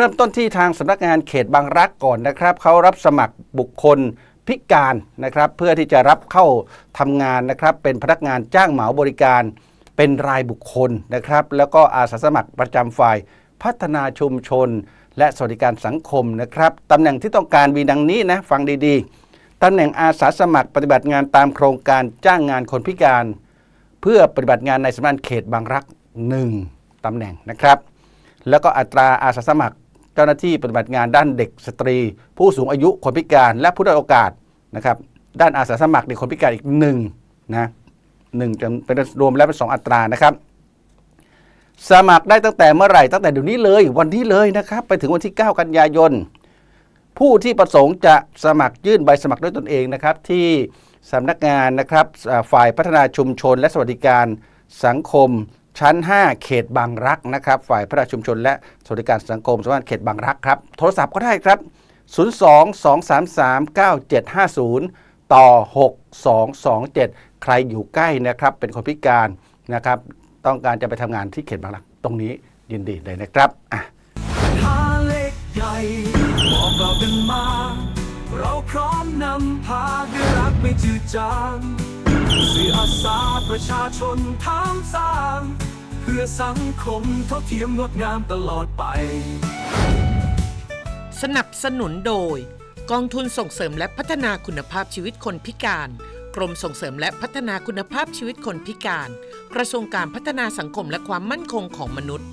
เริ่มต้นที่ทางสำนักงานเขตบางรักก่อนนะครับเขารับสมัครบุคคลพิการนะครับเพื่อที่จะรับเข้าทำงานนะครับเป็นพนักงานจ้างเหมาบริการเป็นรายบุคคลนะครับ แล้วก็อาสาสมัครประจำฝ่ายพัฒนาชุมชน และสวัสดิการสังคมนะครับตำแหน่งที่ต้องการมีดังนี้นะฟังดีๆตำแหน่งอาสาสมัครปฏิบัติงานตามโครงการจ้างงานคนพิการ เพื่อปฏิบัติงานในสำนักงานเขตบางรักหนึ่งตำแหน่งนะครับ แล้วก็อัตราอาสาสมัคร จ้าหน้าที่ปฏิบัติงานด้านเด็กสตรี ผู้สูงอายุคนพิการและผู้ด้อยโอกาสนะครับด้านอาสาสมัครเด็กคนพิการอีกหนึ่งนะหนึ่งจำเป็นรวมแล้วเป็นสองอัตรานะครับ สมัครได้ตั้งแต่เมื่อไหร่ตั้งแต่เดี๋ยวนี้เลยวันนี้เลยนะครับ ไปถึงวันที่ 9 กันยายน ผู้ที่ประสงค์จะสมัครยื่นใบสมัครด้วยตนเองนะครับ ที่สำนักงานนะครับฝ่ายพัฒนาชุมชน และสวัสดิการสังคม ชั้น 5 เขตบางรักนะครับ ฝ่ายพัฒนาชุมชน และสวัสดิการสังคมสำนักงานเขตบางรักครับ โทรศัพท์ก็ได้ครับ 02 233 9750 ต่อ 6227 ใครอยู่ใกล้นะครับ เป็นคนพิการนะครับ ต้องการจะไปทำงานที่เขตบางรัก ตรงนี้ยินดีเลยนะครับอะใหญ่บอกเรากันมา เราพร้อมนำพาด้วยรักไม่จืดจาง สื่ออาสาประชาชนทางสร้างเพื่อสังคมเท่าเทียมงดงามตลอดไป สนับสนุนโดย กองทุนส่งเสริมและพัฒนาคุณภาพชีวิตคนพิการ กรมส่งเสริมและพัฒนาคุณภาพชีวิตคนพิการ กระทรวงการพัฒนาสังคมและความมั่นคงของมนุษย์